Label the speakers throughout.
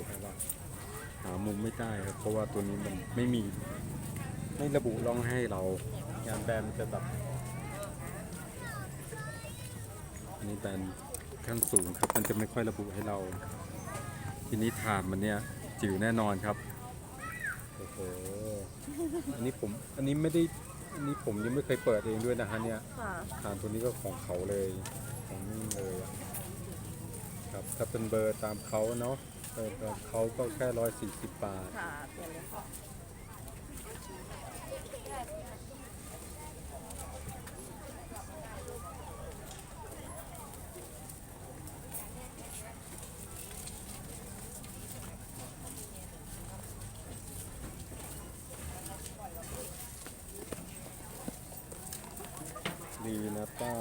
Speaker 1: คครับว่าหามุมไม่ได้ครับ เพราะว่าตัวนี้มันไม่มี ไม่ระบุร่องให้เรา งานแบรนด์มันจะแบบอันนี้แบรนด์ขั้นสูงครับ มันจะไม่ค่อยระบุให้เรา ทีนี้ฐานมันเนี่ยจิ๋วแน่นอนครับโอ้โหอันนี้ผมอันนี้ไม่ได้อันนี้ผมยังไม่เคยเปิดเองด้วยนะฮะเนี่ย
Speaker 2: ค่ะ
Speaker 1: ฐานตัวนี้ก็ของเขาเลยของนี่เลยอะครับถ้าเป็นเบอร์ตามเขาเนาะ เออแต่เขาก็แค่ร้อยสี่สิบบาท
Speaker 2: ค่ะเปลี่ยนเลยค่ะ
Speaker 1: ดีนะป้า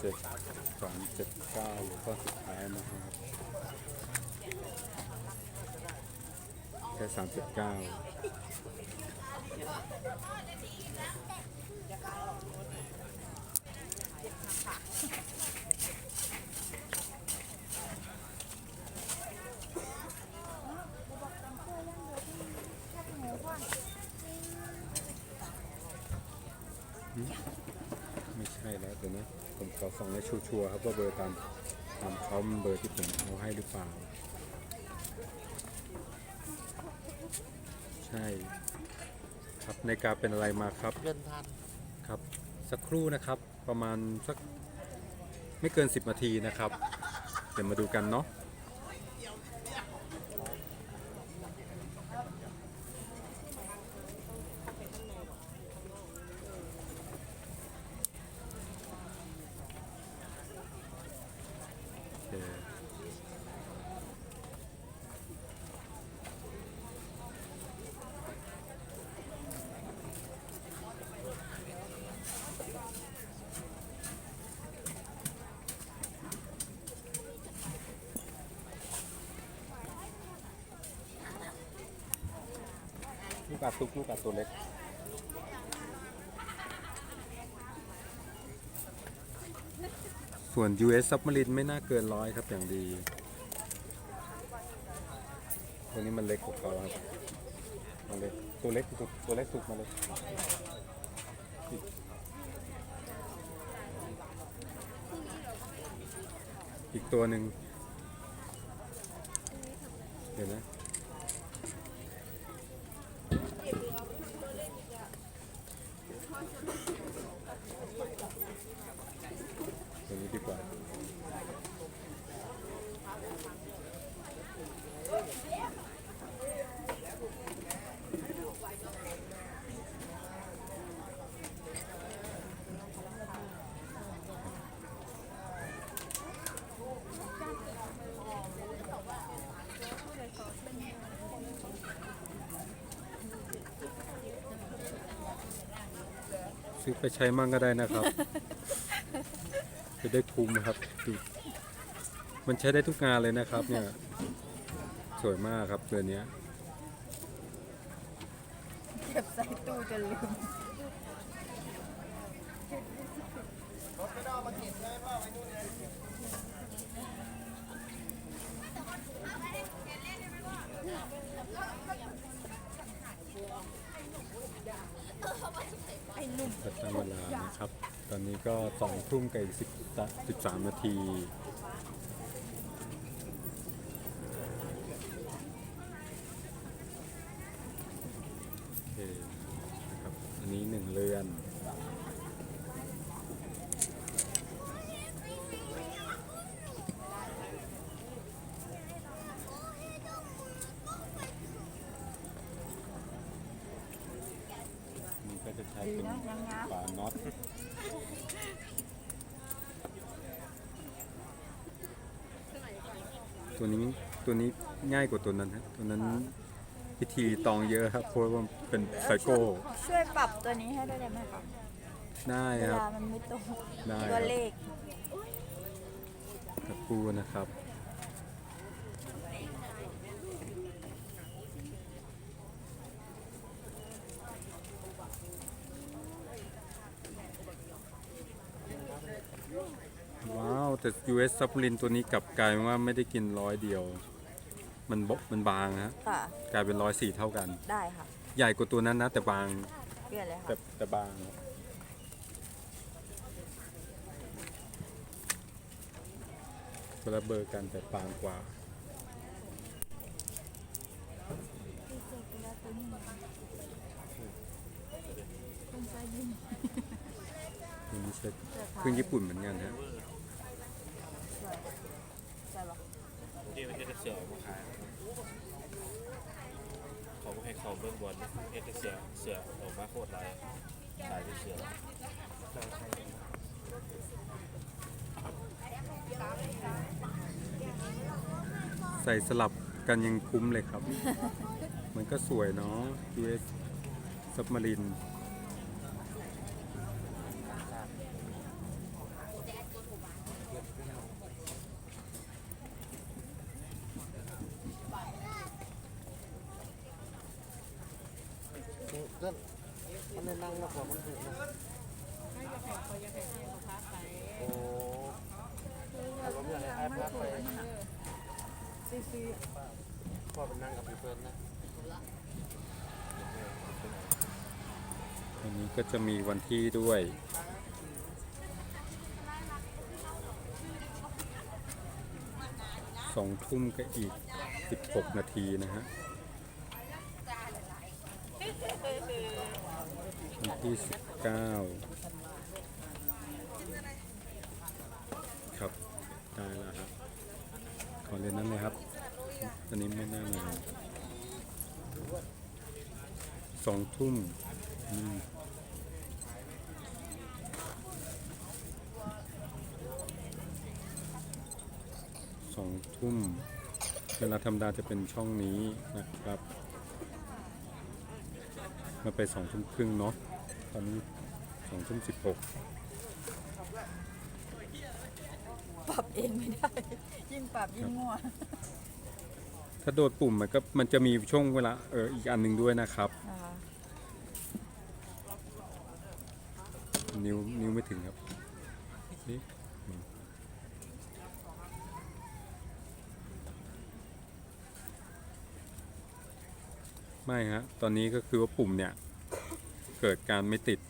Speaker 1: เจ็ดสองเจ็ดเก้าหรือก็สุดท้ายนะครับแค่สามเจ็ดเก้าไม่ใช่แล้วตัวนี้ผมขอส่องให้ชัวร์ครับว่าเบอร์ตามตามเขามันเบอร์ที่ผมเอาให้หรือเปล่า ใช่ ครับในกาเป็นอะไรมาครับ
Speaker 3: เงินทัน
Speaker 1: ครับ สักครู่นะครับประมาณสักไม่เกิน 10นาทีนะครับ เดี๋ยวมาดูกันเนาะ อาตุกลูกอาตัวเล็กส่วน US Submarine ไม่น่าเกินร้อยครับอย่างดีตัวนี้มันเล็กกว่าเขาครับมันเล็กตัวเล็กสุดตัวเล็กสุดมาเลยอีกอีกตัวหนึ่งเดี๋ยวนะ ตรงนี้ดีกว่า ซื้อไปใช้มั่งก็ได้นะครับ จะได้คุ้มนะครับดูมันใช้ได้ทุกงานเลยนะครับ เนี่ย สวยมากครับตัวเนี้ย
Speaker 2: เก็บใส่ตู้จนลืม ประจำเวลา
Speaker 1: นะครับ ตอนนี้ก็สองทุ่มกับสิบสามนาที เป็น
Speaker 2: เนาะยังงาม
Speaker 1: ฝาน็อตตัวนี้ตัวนี้ง่ายกว่าตัวนั้นฮะตัวนั้นพิธีตองเยอะครับเพราะว่าเป็นไซโก้
Speaker 2: ช่วยปรับตัวนี้ให้ด้วยได้ไหมคะ
Speaker 1: ได้
Speaker 2: เว
Speaker 1: ครับ
Speaker 2: ลามันไม่ตรง
Speaker 1: ได้
Speaker 2: ตั
Speaker 1: ควรับ
Speaker 2: เลข
Speaker 1: ตะปูนะครับ ว้าวแต่ US Submarine ตัวนี้กลับกลายเป็นว่าไม่ได้กินร้อยเดียว มันบมันบางฮะ
Speaker 2: ค่ะ
Speaker 1: กลายเป็นร้อยสี่เท่ากัน
Speaker 2: ได้ค่ะ
Speaker 1: ใหญ่กว่าตัวนั้นนะแต่บาง
Speaker 2: เปลี่ยนเลยค่ะ
Speaker 1: แต่แต่บางครับคนละเบอร์กันแต่บางกว่าอันนี้เช็คเครื่องญี่ปุ่นเหมือนกันฮะ
Speaker 2: ใช่ปะ
Speaker 3: ที่มันจะเสือออกมาขายเขาก็ให้เขาเบื้องบนเอจะเสือเสือออกมาโคตรไรขายเป็นเสือ
Speaker 1: ใส่สลับกันยังคุ้มเลยครับ มันก็สวยเนาะ US Submarine
Speaker 3: มันได้นั่งแล้วพอมันถูกนะโอ้แต่ว่าเมื่อไรไอ้พาไปพ่อเป็นนั่งกับพี่เฟิร์นนะ
Speaker 1: อันนี้ก็จะมีวัน ที่ด้วย สองทุ่มก็อีก 16 นาทีนะฮะวันที่ 19 ครับ ได้แล้วครับ ขอเรียนนั้นเลยครับ ตอนนี้ไม่น่ามาสองทุ่มอืมสองทุ่ม เวลา ธรรมดาจะเป็นช่องนี้นะครับ มาไปสองทุ่มครึ่งเนาะตอนนี้สองทุ่มสิบหก
Speaker 2: ปรับเองไม่ได้ ยิ่งปรับยิ่งมั่ว
Speaker 1: ถ้าโดดปุ่มมันก็มันจะมีช่วงเวลาเอออีกอันหนึ่งด้วยนะครับ
Speaker 2: นะคะ
Speaker 1: นิ้วนิ้วไม่ถึงครับนี่อืม ไม่ฮะ ตอนนี้ก็คือว่าปุ่มเนี่ย เกิดการไม่ติด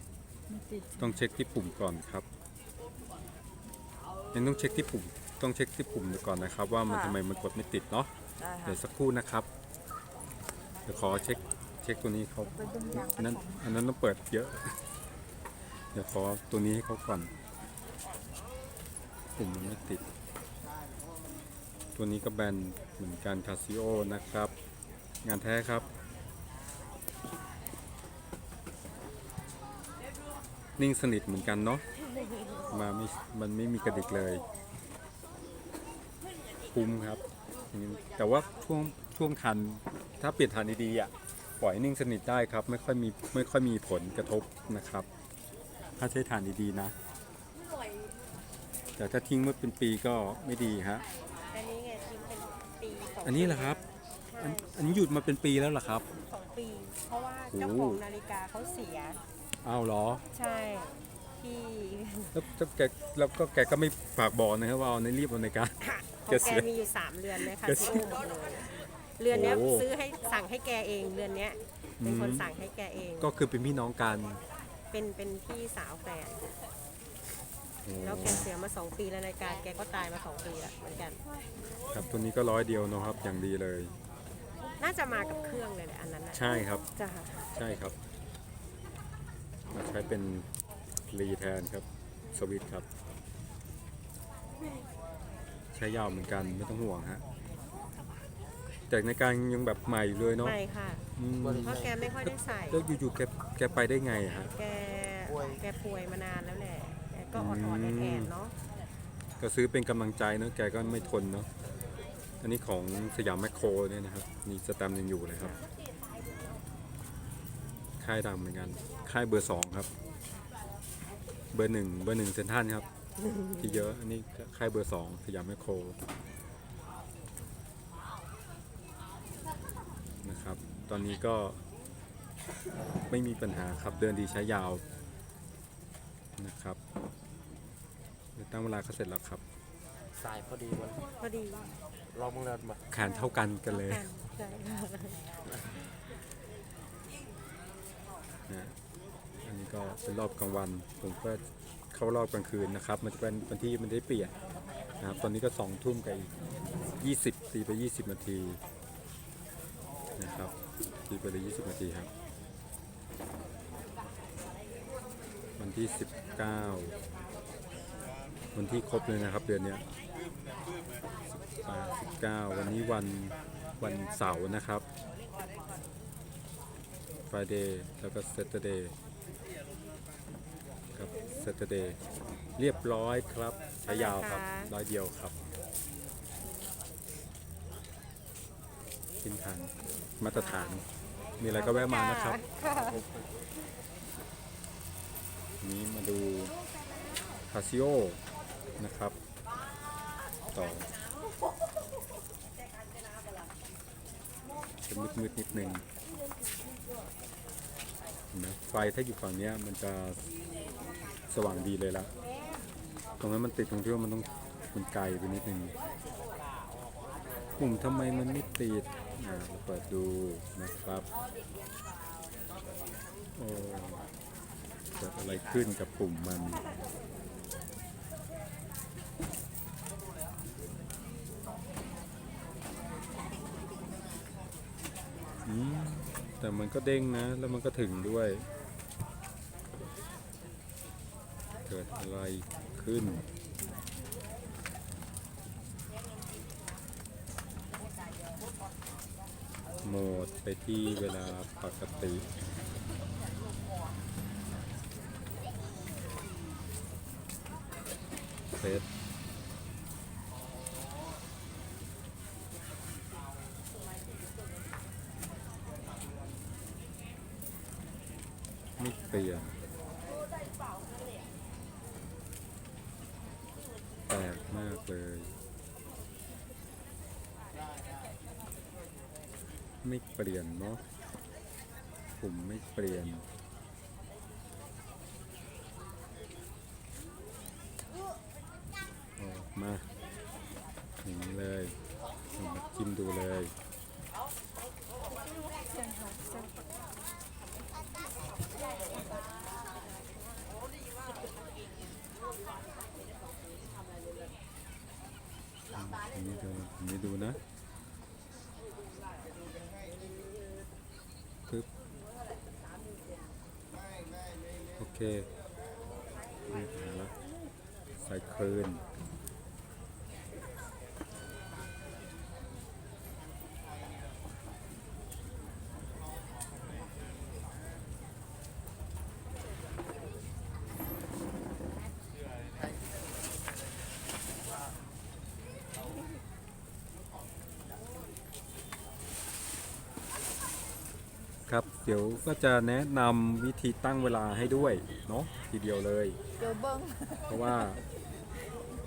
Speaker 2: ไม่ติด
Speaker 1: ต้องเช็คที่ปุ่มก่อนครับยังต้องเช็คที่ปุ่ม ต้องเช็คที่ปุ่มก่อนนะครับ ว่ามันทำไมมันกดไม่ติดเนาะ
Speaker 2: ได้ค่ะ
Speaker 1: เดี๋ยวสักครู่นะครับเดี๋ยวขอเช็คเช็คตัวนี้เขา
Speaker 2: ไปเบึ้งยาง
Speaker 1: อันนั้น
Speaker 2: ผสม
Speaker 1: อันนั้นต้องเปิดเยอะ เดี๋ยวขอตัวนี้ให้เขาก่อน ปุ่มมันไม่ติด ตัวนี้ก็แบนเหมือนกันคาซิโอนะครับ งานแท้ครับ นิ่งสนิทเหมือนกันเนาะมาไม่มันไม่มีกระดิกเลยคุ้มครับอืมแต่ว่าช่วงช่วงทันถ้าเปลี่ยนฐานดีๆอะปล่อยนิ่งสนิทได้ครับ ไม่ค่อยมีไม่ค่อยมีผลกระทบนะครับ ถ้าใช้ฐานดีๆนะ แต่ถ้าทิ้งไว้เป็นปีก็ไม่ดีฮะ
Speaker 4: อันนี้ไงทิ้งเป็นปีสอง
Speaker 1: อันนี้เหรอครับอันอันนี้หยุดมาเป็นปีแล้วเหรอครับ
Speaker 4: สองปี เพราะว่า
Speaker 1: โอ้
Speaker 4: เจ้าของนาฬิกาเขาเสีย
Speaker 1: อ้าวเหรอ
Speaker 4: ใช่ที่
Speaker 1: แล้วแล้วแกแล้วก็แกก็ไม่ฝากบอกนะครับว่าเอาในรีบเอาในการ
Speaker 4: ของ
Speaker 1: แก
Speaker 4: แก
Speaker 1: เสีย
Speaker 4: มีอยู่3เรือนเลยค่ะ
Speaker 1: แกเสี
Speaker 4: ที่
Speaker 1: ย
Speaker 4: โอ้หมดเลยเรือนเนี้ย
Speaker 1: โอ้
Speaker 4: ซื้อให้สั่งให้แกเองเรือนเนี้ยเป็นคน
Speaker 1: อืม
Speaker 4: สั่งให้แกเอง
Speaker 1: ก็คือเป็นพี่น้องกัน
Speaker 4: เป็นเป็นพี่สาวแฟน
Speaker 1: โอ้
Speaker 4: แล้วแกเสียมาสองปีแล้วนาฬิกาแกก็ตายมาสองปีแล้วเหมือนกัน
Speaker 1: ครับตัวนี้ก็ร้อยเดียวเนอะครับอย่างดีเลย
Speaker 4: น่าจะมากับเครื่องเลยแหละอันนั้นนะ
Speaker 1: ใช่ครับ
Speaker 4: จ้ะ
Speaker 1: ใช่ครับ มาใช้เป็นรีแทนครับสวิตช์ครับ ใช้ยาวเหมือนกันไม่ต้องห่วงฮะแต่ในการยังแบบใหม่อยู่เลยเนาะ
Speaker 4: ไม่ค่ะ
Speaker 1: อืม
Speaker 4: เพราะแกไม่ค่อยได้ใส่
Speaker 1: แล้วอยู่ๆแกแกไปได้ไงอะฮะ
Speaker 4: แกแกป่วยมานานแล้วแหละแกก็อ่อนๆแอนๆเนาะ
Speaker 1: ก็ซื้อเป็นกำลังใจเนอะแกก็ไม่ทนเนาะอันนี้ของสยามแมคโครเนี่ยนะครับ มีสแตมป์ยังอยู่เลยครับ ค่ายดังเหมือนกัน ค่ายเบอร์สองครับ เบอร์หนึ่งเบอร์หนึ่งเซนทรันครับ ที่เยอะ อันนี้ค่ายเบอร์สองสยามแมคโครนะครับ ตอนนี้ก็ไม่มีปัญหาครับเดินดีใช้ยาวนะครับเดี๋ยวตั้งเวลาก็เสร็จแล้วครับ
Speaker 3: สายพอดีมัน
Speaker 4: พอดี
Speaker 3: ลองมึงเดินมา
Speaker 1: แขนเท่ากันกันเลย
Speaker 4: กันใช่ค่ะ
Speaker 1: นะอันนี้ก็เป็นรอบกลางวัน ผมก็เข้ารอบกลางคืนนะครับ มันจะเป็นวันที่มันได้เปลี่ยนนะครับ ตอนนี้ก็สองทุ่มกับอีกยี่สิบตีไปยี่สิบนาทีนะครับตีไปเลยยี่สิบนาทีครับ วันที่สิบเก้าวันที่ครบเลยนะครับเดือนเนี้ยสิบแปดสิบเก้าวันนี้วันวันเสาร์นะครับ Friday แล้วก็ Saturday ครับ Saturday เรียบร้อยครับใช้ยาวครับ ร้อยเดียวครับ กินทางมาตรฐาน มีอะไรก็แวะมานะครับ นี้มาดูคาซิโอนะครับ ต่อจะมืดๆนิดนึงเห็ นไหมไฟถ้าอยู่ฝั่งนี้มันจะสว่างดีเลยละตรงนั้นมันติดตรงที่ว่ามันต้องมันไกลไปนิดนึงปุ่มทำไมมันไม่ติดอ่าเราเปิดดูนะครับโอ้เกิดอะไรขึ้นกับปุ่มมัน อืม แต่ มันก็เด้งนะ แล้วมันก็ถึงด้วย เกิดอะไรขึ้น โหมดไปที่เวลาปกติ เซตไม่เปลี่ยนแปลกมากเลย ไม่เปลี่ยนเนาะผมไม่เปลี่ยน ออกมาอย่างนี้เลยเอามาจิ้มดูเลย อันนี้ดูอันนี้ดูนะปึ๊บโอ เคนี่หาแล้วใส่คืน ดี๋ยวก็จะแนะนำวิธีตั้งเวลาให้ด้วยเนาะทีเดียวเลย
Speaker 2: เดี๋ยวเบิ้ง
Speaker 1: เพราะว่า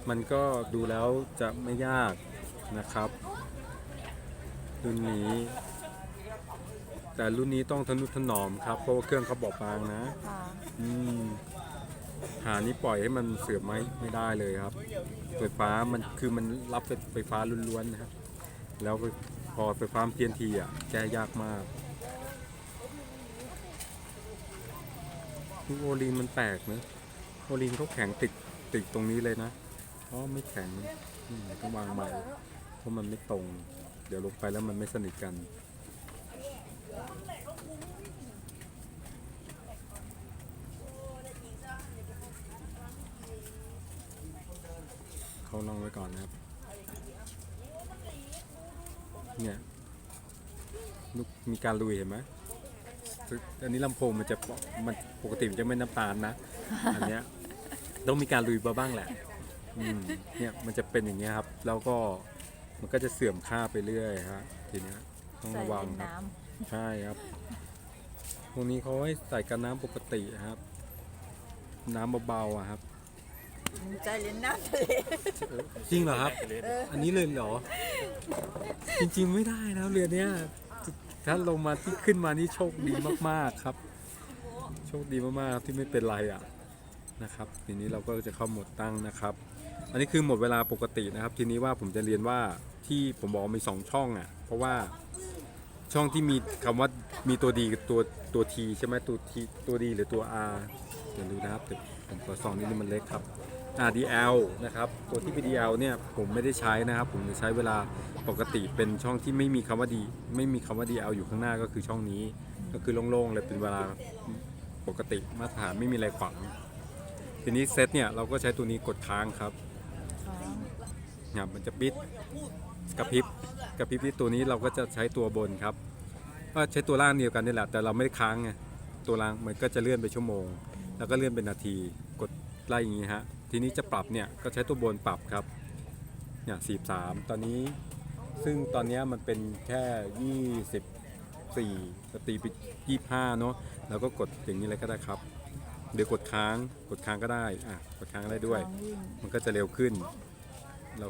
Speaker 1: มันก็ดูแล้วจะไม่ยากนะครับ รุ่นนี้ แต่รุ่นนี้ต้องทนุถนอมครับเพราะว่าเครื่องเขาบอบบางนะ
Speaker 2: ค่ะ
Speaker 1: อืมหานี่ปล่อยให้มันเสื่อมไหมไม่ได้เลยครับ ไฟฟ้ามันคือมันรับไฟฟ้าล้วนๆนะครับ แล้วพอไฟฟ้าเพียนทีอะแก้ยากมาก ดูโอลีนมันแตกนะโอลีนเขาแข็งติดติดตรงนี้เลยนะอ๋อไม่แข็งต้องวางใหม่เพราะมันไม่ตรง เดี๋ยวลงไปแล้วมันไม่สนิทกันเขาลองไว้ก่อนนะครับ เนี่ยลูกมีการลุยเห็นไหม อันนี้ลำโพงมันจะมันปกติมันจะไม่น้ำตาลนะ อันเนี้ยต้องมีการลุยมาบ้างแหละอืมเนี่ยมันจะเป็นอย่างเงี้ยครับ แล้วก็มันก็จะเสื่อมค่าไปเรื่อยฮะทีเนี้ยต้อง
Speaker 2: ใส่
Speaker 1: ระวัง
Speaker 2: เล่น
Speaker 1: ครับ
Speaker 2: น้
Speaker 1: ใช่ครับพวกนี้เขาให้ใส่กันน้ำปกติครับ น้ำเบาๆอะครับำ
Speaker 2: ใจเล่นน้ำทะเล
Speaker 1: เออจริงเหรอครับ
Speaker 3: ไปเลย
Speaker 1: อันนี้เลยเหรอ จริงๆไม่ได้นะเรือเนี้ย ถ้าลงมาที่ขึ้นมานี่โชคดีมากๆครับ โชคดีมากๆครับที่ไม่เป็นไรอะนะครับทีนี้เราก็จะเข้าโหมดตั้งนะครับ อันนี้คือหมดเวลาปกตินะครับ ทีนี้ว่าผมจะเรียนว่าที่ผมบอกมีสองช่องอะ เพราะว่าช่องที่มีคำว่ามีตัวดีกับตัวตัวทีใช่ไหมตัวทีตัวดีหรือตัว R เดี๋ยวดูนะครับเดี๋ยวผมขอส่องนิดนึงมันเล็กครับ RDL นะครับ ตัวที่ PDL เนี่ยผมไม่ได้ใช้นะครับ ผมจะใช้เวลาปกติเป็นช่องที่ไม่มีคำว่าดีไม่มีคำว่า DL อยู่ข้างหน้าก็คือช่องนี้ ก็คือโล่งๆเลยเป็นเวลาปกติมาตรฐานไม่มีอะไรขวางทีนี้เซตเนี่ยเราก็ใช้ตัวนี้กดค้างครับเนี่ยมันจะปิดกระพริบกระพริบที่ตัวนี้เราก็จะใช้ตัวบนครับก็ใช้ตัวล่างเดียวกันนี่แหละแต่เราไม่ได้ค้างไงตัวล่างมันก็จะเลื่อนไปชั่วโมง แล้วก็เลื่อนเป็นนาทีกดไล่อย่างนี้ฮะ ทีนี้จะปรับเนี่ยก็ใช้ตัวบนปรับครับ เนี่ยสี่สามตอนนี้ ซึ่งตอนนี้มันเป็นแค่ยี่สิบสี่ตีไปยี่ห้าเนาะแล้วก็กดอย่างนี้เลยก็ได้ครับเดี๋ยวกดค้างกดค้างก็ได้อะกดค้างได้ด้วย มันก็จะเร็วขึ้น เรา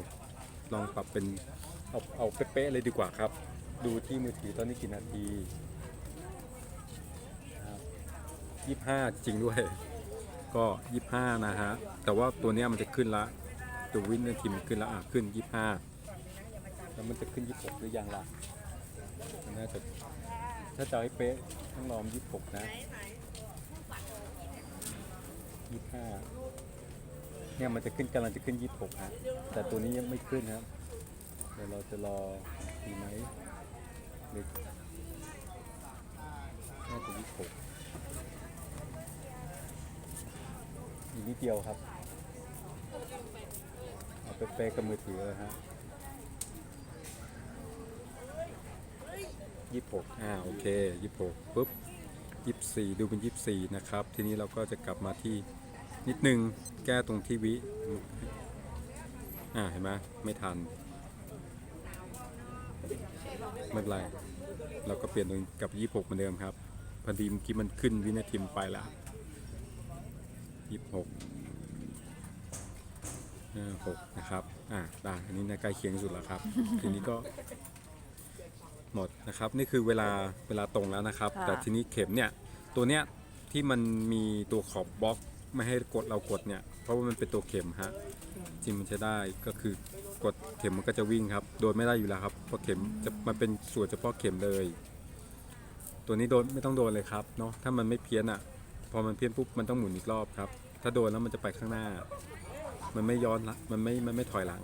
Speaker 1: ลองปรับเป็นเอาเอาเป๊ะๆเลยดีกว่าครับ ดูที่มือถือตอนนี้กี่นาทียี่ห้าจริงด้วย ก็ยี่ห้านะฮะ แต่ว่าตัวเนี้ยมันจะขึ้นละ ตัววินนาทีมันขึ้นละอะขึ้นยี่ห้าแล้วมันจะขึ้นยี่หกหรือยังล่ะมันน่าจะถ้าจะให้เป๊ะต้องลองยี่หกนะยี่ห้าเนี่ยมันจะขึ้นกำลังจะขึ้น 26ฮะแต่ตัวนี้ยังไม่ขึ้นครับ เดี๋ยวเราจะรอดีไหมหรือน่าจะ26 อีกนิดเดียวครับเอาไปเปะกับมือถือเลยฮะ26อ่าโอเค26ปุ๊บ24ดูเป็น24นะครับ ทีนี้เราก็จะกลับมาที่นิดนึงแก้ตรงที่วิอ่าเห็นไหมไม่ทันไม่เป็นไร เราก็เปลี่ยนตรงกับ26เหมือนเดิมครับพอดีเมื่อกี้มันขึ้นวินาทีมันไปละ26อ่า6นะครับ อ่าได้อันนี้นะใกล้เคียงที่สุดแล้วครับ ทีนี้ก็หมดนะครับ นี่คือเวลาเวลาตรงแล้วนะครับแต่ทีนี้เข็มเนี่ย ตัวเนี้ยที่มันมีตัวขอบบล็อกไม่ให้กดเรากดเนี่ย เพราะว่ามันเป็นตัวเข็มฮะจริงมันจะได้ก็คือกดเข็มมันก็จะวิ่งครับ โดนไม่ได้อยู่แล้วครับ เพราะเข็มจะมันเป็นส่วนเฉพาะเข็มเลย ตัวนี้โดนไม่ต้องโดนเลยครับเนาะ ถ้ามันไม่เพี้ยนอะ พอมันเพี้ยนปุ๊บมันต้องหมุนอีกรอบครับ ถ้าโดนแล้วมันจะไปข้างหน้า มันไม่ย้อนละมันไม่มันไม่ถอยหลัง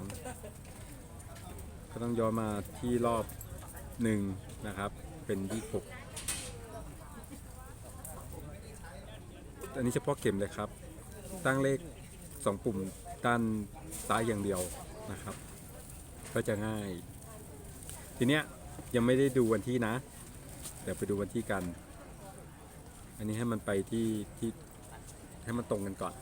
Speaker 1: ก็ต้องย้อนมาที่รอบหนึ่งนะครับ เป็นที่หกอันนี้เฉพาะเข็มเลยครับ ตั้งเลขสองปุ่มด้านซ้ายอย่างเดียวนะครับ ก็จะง่าย ทีเนี้ยยังไม่ได้ดูวันที่นะ เดี๋ยวไปดูวันที่กัน อันนี้ให้มันไปที่ที่ให้มันตรงกันก่อน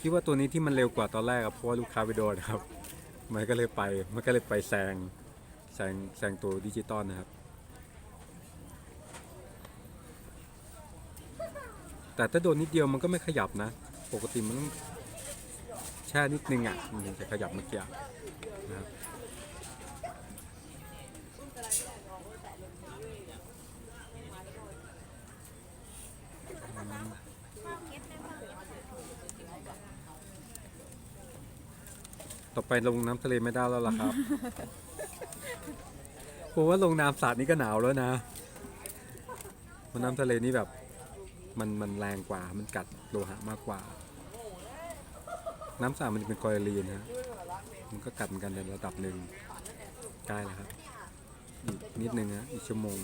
Speaker 1: คิดว่าตัวนี้ที่มันเร็วกว่าตอนแรกอะเพราะว่าลูกค้าไปโดนครับ มันก็เลยไป มันก็เลยไปแซงแซงแซงตัวดิจิตอลนะครับ แต่ถ้าโดนนิดเดียวมันก็ไม่ขยับนะ ปกติมัน แช่นิดนึงอะมันถึงจะขยับเมื่อกี้นะครับต่อไปลงน้ำทะเลไม่ได้แล้วล่ะครับเพราะว่าลงน้ำสาดนี่ก็หนาวแล้วนะเพราะน้ำทะเลนี่แบบ มันมันแรงกว่า มันกัดโลหะมากกว่า น้ำสามันจะเป็นกลอรีนนะมันก็กัดเหมือนกันในระดับหนึ่งใกล้แล้วครับ อีกนิดนึงนะอีกชั่วโมง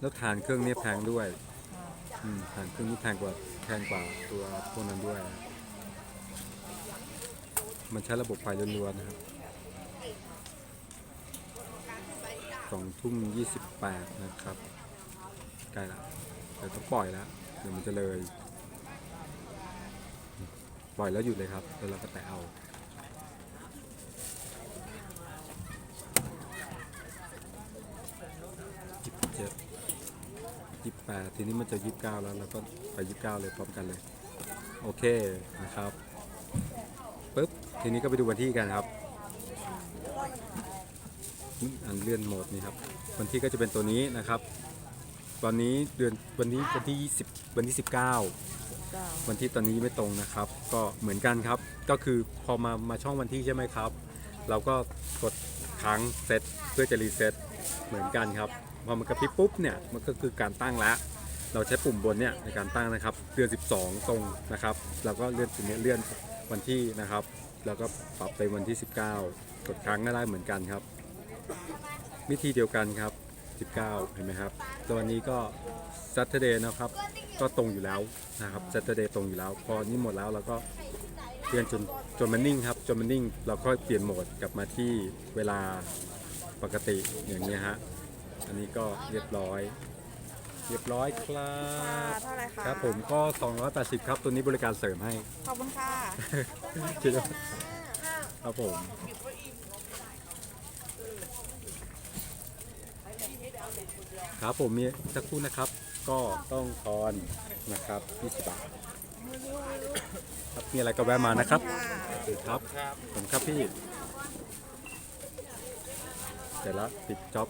Speaker 1: แล้วฐานเครื่องนี้แพงด้วยอืมฐานเครื่องนี้แพงกว่าแพงกว่าตัวพวกนั้นด้วย มันใช้ระบบไฟล้วนๆนะครับ สองทุ่มยี่สิบแปดนะครับใกล้ละเดี๋ยวต้องปล่อยแล้วเดี๋ยวมันจะเลย ปล่อยแล้วหยุดเลยครับแล้วเราก็แตะเอายี่สิบเจ็ดยี่สิบแปดทีนี้มันจะยี่สิบเก้าแล้วเราก็ไปยี่สิบเก้าเลยพร้อมกันเลย โอเคนะครับปุ๊บทีนี้ก็ไปดูวันที่กันครับ อันเลื่อนโหมดนี่ครับวันที่ก็จะเป็นตัวนี้นะครับ ตอนนี้เดือนวันนี้วันที่20วันที่ 19 วันที่ตอนนี้ไม่ตรงนะครับ ก็เหมือนกันครับ ก็คือพอมามาช่องวันที่ใช่ไหมครับ เราก็กดค้างเซตเพื่อจะรีเซ็ตเหมือนกันครับพอมันกระพริบปุ๊บเนี่ยมันก็คือการตั้งแล้วเราใช้ปุ่มบนเนี่ยในการตั้งนะครับเดือน 12 ตรงนะครับเราก็เลื่อนตัวนี้เลื่อนวันที่นะครับ แล้วก็ปรับไปวันที่ 19 กดค้างก็ได้เหมือนกันครับ วิธีเดียวกันครับ 19 เห็นไหมครับตัววันนี้ก็ Saturday นะครับ ก็ตรงอยู่แล้วนะครับ Saturday ตรงอยู่แล้ว พอนี้หมดแล้วเราก็เปลี่ยนจนจนมันนิ่งครับจนมันนิ่งเราก็เปลี่ยนโหมดกลับมาที่เวลาปกติอย่างนี้ยฮะอันนี้ก็เรียบร้อย เรียบร้อยครั
Speaker 2: ค่ะ
Speaker 1: บ
Speaker 2: เท่าไหร่คะ
Speaker 1: ครับผมก็ 280 ครับ ตัวนี้บริการเสริมให้
Speaker 2: ขอบคุณค่ะ
Speaker 1: คิดว่าครับผม ครับผมมีสักครู่นะครับ ก็ต้องทอนนะครับ20บาทครับมีอะไรก็แวะมานะครับโอเคครับ
Speaker 3: ครับ
Speaker 1: ผมครับพี่เสร็จแล้วปิดจ็อบ